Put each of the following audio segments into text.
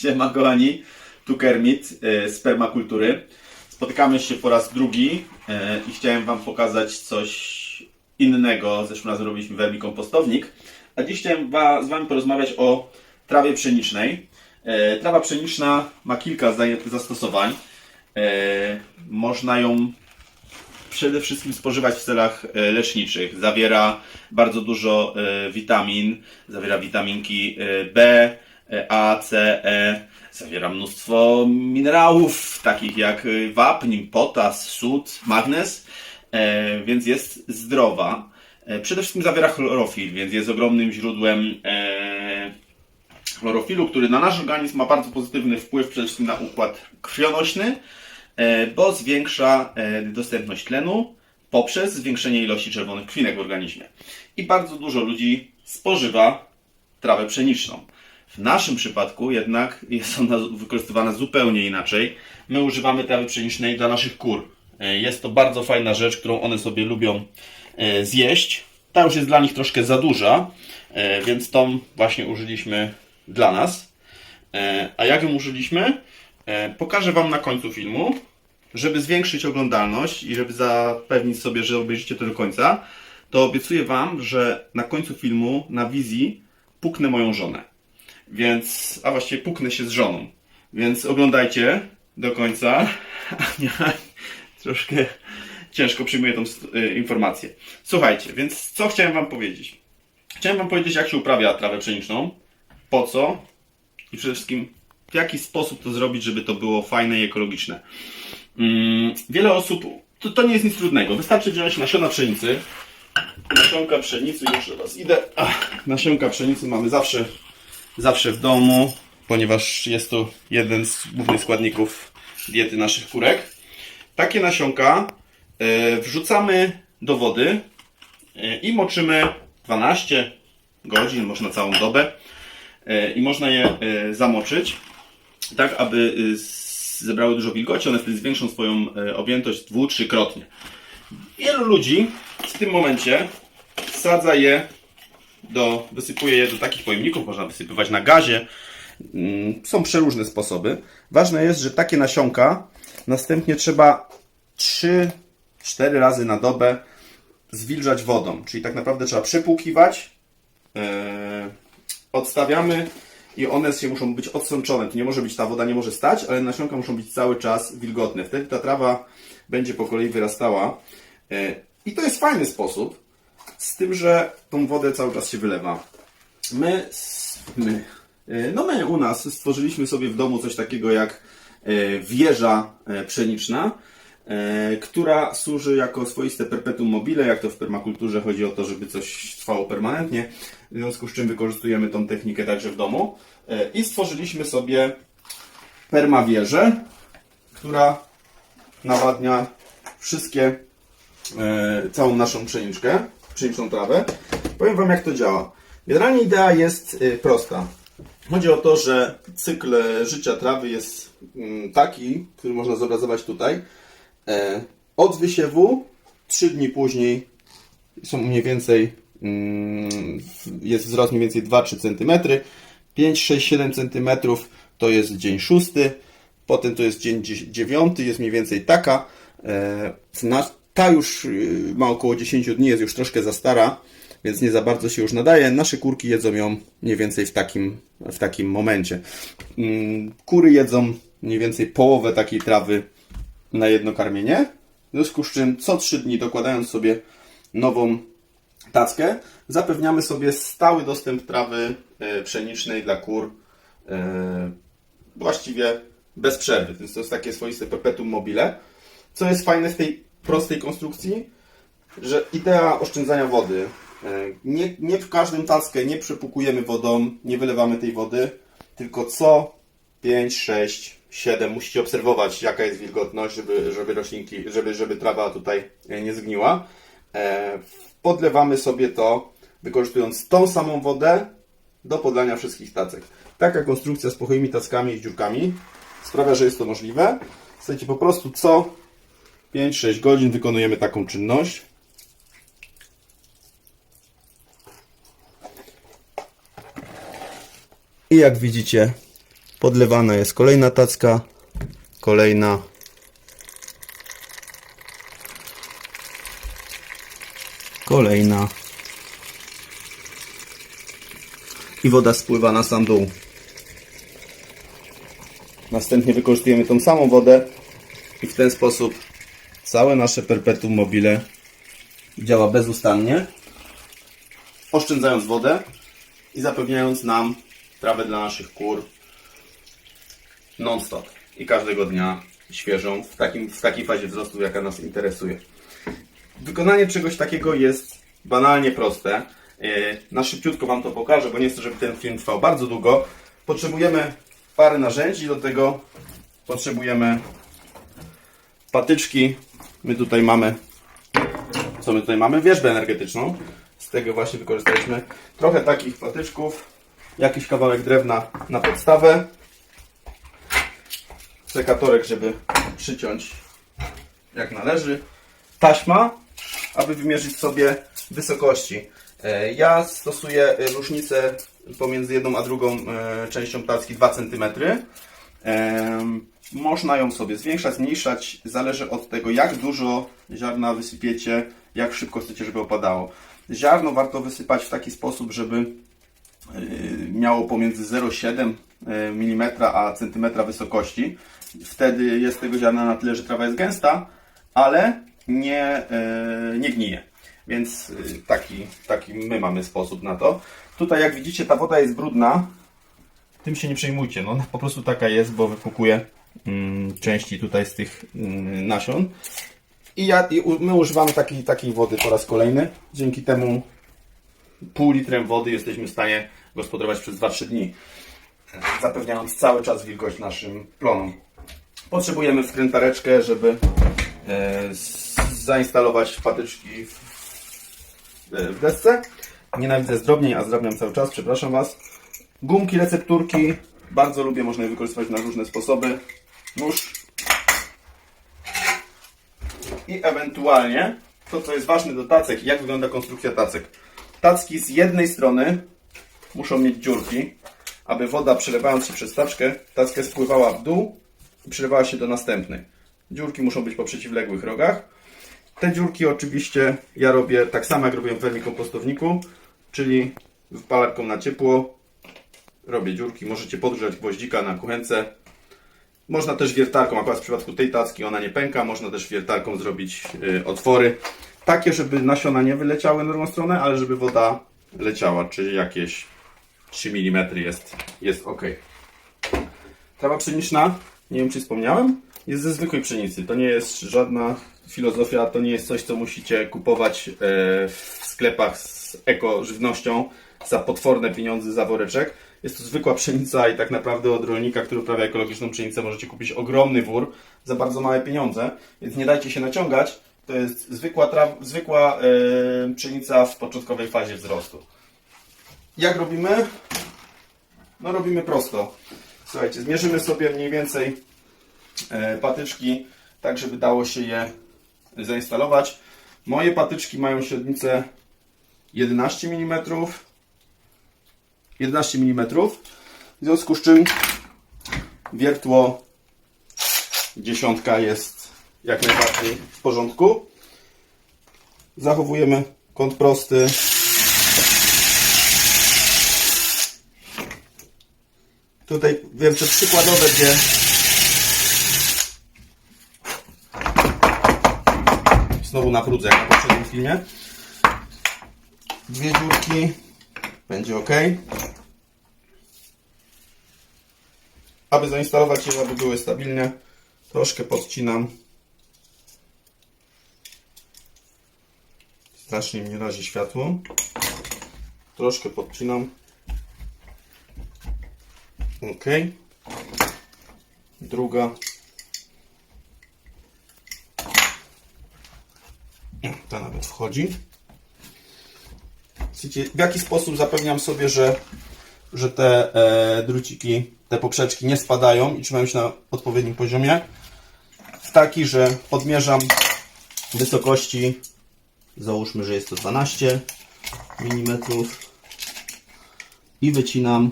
Siema kochani, tu Kermit e, z permakultury. Spotykamy się po raz drugi e, i chciałem Wam pokazać coś innego. Zresztą razem robiliśmy wermikompostownik, a dziś chciałem z Wami porozmawiać o trawie pszenicznej. E, Trawa pszeniczna ma kilka za- zastosowań. Można ją przede wszystkim spożywać w celach leczniczych. Zawiera bardzo dużo witamin, zawiera witaminki B, A, C, E, zawiera mnóstwo minerałów, takich jak e, wapń, potas, sód, magnez, e, więc jest zdrowa. E, Przede wszystkim zawiera chlorofil, więc jest ogromnym źródłem e, chlorofilu, który na nasz organizm ma bardzo pozytywny wpływ przede wszystkim na układ krwionośny, e, bo zwiększa e, dostępność tlenu poprzez zwiększenie ilości czerwonych krwinek w organizmie. I bardzo dużo ludzi spożywa trawę pszeniczną. W naszym przypadku jednak jest ona wykorzystywana zupełnie inaczej. My używamy trawy pszenicznej dla naszych kur. E, Jest to bardzo fajna rzecz, którą one sobie lubią e, zjeść. Ta już jest dla nich troszkę za duża, e, więc tą właśnie użyliśmy dla nas. A jak ją użyliśmy? Pokażę Wam na końcu filmu, żeby zwiększyć oglądalność i żeby zapewnić sobie, że obejrzycie to do końca, to obiecuję Wam, że na końcu filmu na wizji puknę moją żonę. Więc, a właściwie puknę się z żoną. Więc oglądajcie do końca. Ania troszkę ciężko przyjmuje tą y, informację. Słuchajcie, więc co chciałem Wam powiedzieć? Chciałem Wam powiedzieć, jak się uprawia trawę pszeniczną, po co i przede wszystkim w jaki sposób to zrobić, żeby to było fajne i ekologiczne. Mm, wiele osób, to, to nie jest nic trudnego. Wystarczy wziąć nasiona pszenicy. Nasionka pszenicy, już raz idę. Ach, nasionka pszenicy mamy zawsze, zawsze w domu, ponieważ jest to jeden z głównych składników diety naszych kurek. Takie nasionka e, wrzucamy do wody e, i moczymy 12 godzin, można całą dobę e, i można je zamoczyć tak, aby zebrały dużo wilgoci, one wtedy zwiększą swoją objętość dwu, trzykrotnie. Wielu ludzi w tym momencie wsadza je do, wysypuje je do takich pojemników, można wysypywać na gazie. Mm, Są przeróżne sposoby. Ważne jest, że takie nasionka następnie trzeba 3-4 razy na dobę zwilżać wodą. Czyli tak naprawdę trzeba przepłukiwać, e, odstawiamy i one się muszą być odsączone. Nie może być, ta woda nie może stać, ale nasionka muszą być cały czas wilgotne. Wtedy ta trawa będzie po kolei wyrastała. E, I to jest fajny sposób, z tym, że tą wodę cały czas się wylewa. My, my, e, no my u nas stworzyliśmy sobie w domu coś takiego jak e, wieża e, pszeniczna, która służy jako swoiste perpetuum mobile, jak to w permakulturze chodzi o to, żeby coś trwało permanentnie, w związku z czym wykorzystujemy tą technikę także w domu. I stworzyliśmy sobie permawieżę, która nawadnia wszystkie, całą naszą pszeniczkę, pszeniczną trawę. Powiem Wam jak to działa. Generalnie idea jest e, prosta. Chodzi o to, że cykl e, życia trawy jest mm, taki, który można zobrazować tutaj. E, Od wysiewu 3 dni później są mniej więcej mm, jest wzrost mniej więcej 2-3 cm. 5, 6, 7 cm to jest dzień szósty. Potem to jest dzień dzie- dziewiąty, jest mniej więcej taka. Ta już y, ma około 10 dni, jest już troszkę za stara, więc nie za bardzo się już nadaje. Nasze kurki jedzą ją mniej więcej w takim, w takim momencie. Mm, Kury jedzą mniej więcej połowę takiej trawy na jedno karmienie. W związku z czym co 3 dni dokładając sobie nową tackę, zapewniamy sobie stały dostęp trawy e, pszenicznej dla kur e, właściwie bez przerwy. Więc to jest takie swoiste perpetuum mobile. Co jest fajne w tej prostej konstrukcji, że idea oszczędzania wody. e, Nie, nie w każdym tackę nie przepłukujemy wodą, nie wylewamy tej wody, tylko co 5, 6, 7 musicie obserwować jaka jest wilgotność, żeby, żeby roślinki, żeby, żeby trawa tutaj e, nie zgniła. E, Podlewamy sobie to wykorzystując tą samą wodę do podlania wszystkich tacek. Taka konstrukcja z pochyłymi tackami i dziurkami sprawia, że jest to możliwe. Słuchajcie, po prostu co 5-6 godzin wykonujemy taką czynność. I jak widzicie, Podlewana jest kolejna tacka, kolejna. Kolejna. I woda spływa na sam dół. Następnie wykorzystujemy tą samą wodę i w ten sposób całe nasze perpetuum mobile działa bezustannie, oszczędzając wodę i zapewniając nam trawę dla naszych kur non-stop i każdego dnia świeżą w, takim, w takiej fazie wzrostu, jaka nas interesuje. Wykonanie czegoś takiego jest banalnie proste. Yy, Na szybciutko Wam to pokażę, bo nie chcę, żeby ten film trwał bardzo długo. Potrzebujemy parę narzędzi, do tego potrzebujemy patyczki. My tutaj mamy, co my tutaj mamy? Wierzbę energetyczną. Z tego właśnie wykorzystaliśmy trochę takich patyczków, jakiś kawałek drewna na podstawę, sekatorek, żeby przyciąć jak należy, taśma, aby wymierzyć sobie wysokości. E, Ja stosuję e, różnicę pomiędzy jedną a drugą e, częścią tacki 2 cm. Można ją sobie zwiększać, zmniejszać, zależy od tego jak dużo ziarna wysypiecie, jak szybko chcecie, żeby opadało. Ziarno warto wysypać w taki sposób, żeby y, miało pomiędzy 0,7 mm a centymetra wysokości. Wtedy jest tego ziarna na tyle, że trawa jest gęsta, ale nie, y, nie gnije. Więc y, taki, taki my mamy sposób na to. Tutaj jak widzicie ta woda jest brudna. Tym się nie przejmujcie. No, po prostu taka jest, bo wypukuje części tutaj z tych mm, nasion. I, ja, i my używamy takiej, takiej wody po raz kolejny. Dzięki temu pół litrem wody jesteśmy w stanie gospodarować przez 2-3 dni, zapewniając cały czas wilgoć naszym plonom. Potrzebujemy wkrętareczkę, żeby e, zainstalować patyczki w, desce. Nienawidzę zdrobnień, a zdrobniam cały czas, przepraszam Was. Gumki, recepturki, bardzo lubię, można je wykorzystywać na różne sposoby. Nóż, i ewentualnie to, co jest ważne do tacek, jak wygląda konstrukcja tacek. Tacki z jednej strony muszą mieć dziurki, aby woda przelewając się przez taczkę, tackę spływała w dół i przelewała się do następnej. Dziurki muszą być po przeciwległych rogach. Te dziurki oczywiście ja robię tak samo jak robię w wermikompostowniku, czyli wypalarką na ciepło robię dziurki. Możecie podgrzać gwoździka na kuchence, można też wiertarką, akurat w przypadku tej tacki ona nie pęka, można też wiertarką zrobić y, otwory. Takie, żeby nasiona nie wyleciały na drugą stronę, ale żeby woda leciała, czyli jakieś 3 mm jest, jest ok. Trawa pszeniczna, nie wiem czy wspomniałem, jest ze zwykłej pszenicy. To nie jest żadna filozofia, to nie jest coś, co musicie kupować e, w sklepach z eko-żywnością za potworne pieniądze za woreczek. Jest to zwykła pszenica i tak naprawdę od rolnika, który uprawia ekologiczną pszenicę, możecie kupić ogromny wór za bardzo małe pieniądze, więc nie dajcie się naciągać. To jest zwykła, traw, zwykła e, pszenica w początkowej fazie wzrostu. Jak robimy? No robimy prosto. Słuchajcie, zmierzymy sobie mniej więcej e, patyczki, tak żeby dało się je zainstalować. Moje patyczki mają średnicę 11 mm. 11 mm. W związku z czym wiertło dziesiątka jest jak najbardziej w porządku. Zachowujemy kąt prosty. Tutaj wiem, że przykładowe dwie Znowu na brudze, jak na poprzednim filmie. Dwie dziurki. Będzie ok. Aby zainstalować je, aby były stabilne, troszkę podcinam. Strasznie mi razi światło. Troszkę podcinam. Ok. Druga. Ta nawet wchodzi. Widzicie, w jaki sposób zapewniam sobie, że, że te e, druciki, te poprzeczki nie spadają i trzymają się na odpowiednim poziomie. W taki, że odmierzam wysokości, załóżmy, że jest to 12 mm i wycinam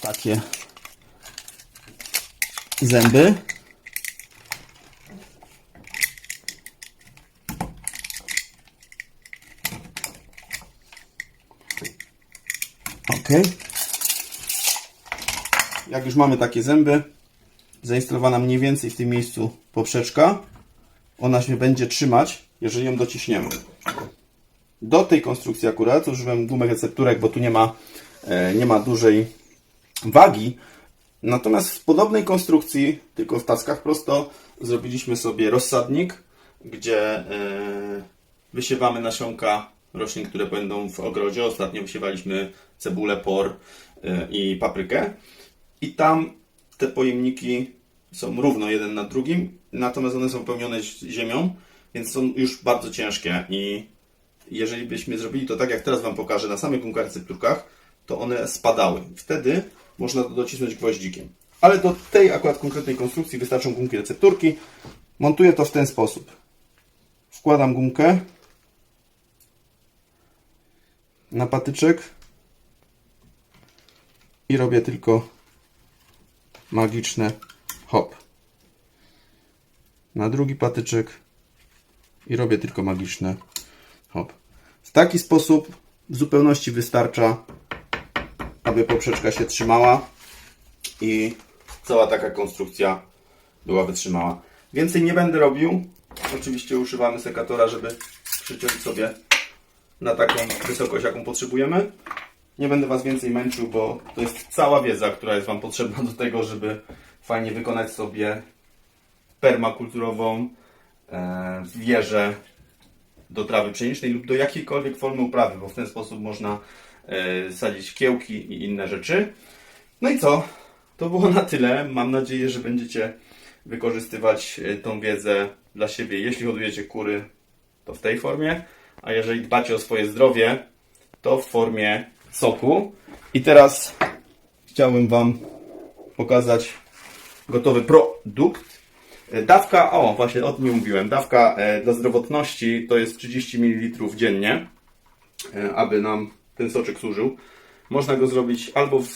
takie zęby. Ok. Jak już mamy takie zęby, zainstalowana mniej więcej w tym miejscu poprzeczka, ona się będzie trzymać, jeżeli ją dociśniemy. Do tej konstrukcji akurat użyłem gumek recepturek, bo tu nie ma, e, nie ma dużej wagi. Natomiast w podobnej konstrukcji, tylko w tackach prosto, zrobiliśmy sobie rozsadnik, gdzie e, wysiewamy nasionka roślin, które będą w ogrodzie. Ostatnio wysiewaliśmy cebulę, por e, i paprykę. I tam te pojemniki są równo jeden na drugim, natomiast one są wypełnione zi- ziemią, więc są już bardzo ciężkie i jeżeli byśmy zrobili to tak, jak teraz Wam pokażę, na samych gumkach recepturkach, to one spadały. Wtedy można to docisnąć gwoździkiem. Ale do tej akurat konkretnej konstrukcji wystarczą gumki recepturki. Montuję to w ten sposób. Wkładam gumkę na patyczek i robię tylko magiczne hop. Na drugi patyczek i robię tylko magiczne hop. W taki sposób w zupełności wystarcza, aby poprzeczka się trzymała i cała taka konstrukcja była wytrzymała. Więcej nie będę robił. Oczywiście używamy sekatora, żeby przyciąć sobie na taką wysokość, jaką potrzebujemy. Nie będę Was więcej męczył, bo to jest cała wiedza, która jest Wam potrzebna do tego, żeby fajnie wykonać sobie permakulturową e, wieżę do trawy pszenicznej lub do jakiejkolwiek formy uprawy, bo w ten sposób można e, sadzić kiełki i inne rzeczy. No i co? To było na tyle. Mam nadzieję, że będziecie wykorzystywać e, tą wiedzę dla siebie. Jeśli hodujecie kury, to w tej formie, a jeżeli dbacie o swoje zdrowie, to w formie soku. I teraz chciałbym Wam pokazać gotowy produkt. E, Dawka, o właśnie o tym mówiłem, dawka e, dla zdrowotności to jest 30 ml dziennie, e, aby nam ten soczek służył. Można go zrobić albo w,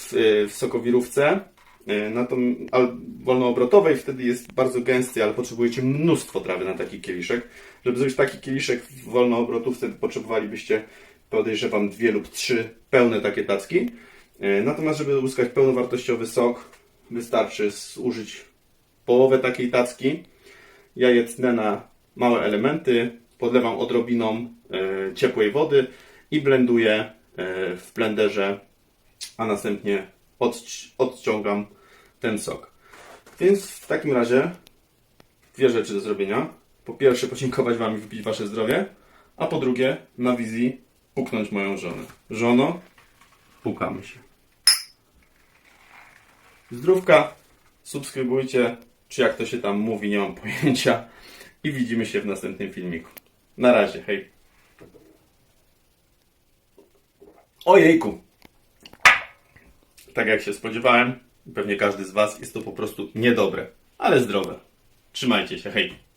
w sokowirówce, na tą, wolnoobrotowej, wtedy jest bardzo gęsty, ale potrzebujecie mnóstwo trawy na taki kieliszek. Żeby zrobić taki kieliszek w wolnoobrotówce, potrzebowalibyście, podejrzewam, dwie lub trzy pełne takie tacki. E, Natomiast, żeby uzyskać pełnowartościowy sok, wystarczy zużyć połowę takiej tacki. Ja je tnę na małe elementy, podlewam odrobiną e, ciepłej wody i blenduję e, w blenderze, a następnie odci- odciągam ten sok. Więc w takim razie dwie rzeczy do zrobienia. Po pierwsze podziękować Wam i wypić Wasze zdrowie, a po drugie na wizji puknąć moją żonę. Żono, pukamy się. Zdrówka, subskrybujcie, czy jak to się tam mówi, nie mam pojęcia. I widzimy się w następnym filmiku. Na razie, hej. Ojejku! Tak jak się spodziewałem, pewnie każdy z Was, jest to po prostu niedobre, ale zdrowe. Trzymajcie się, hej.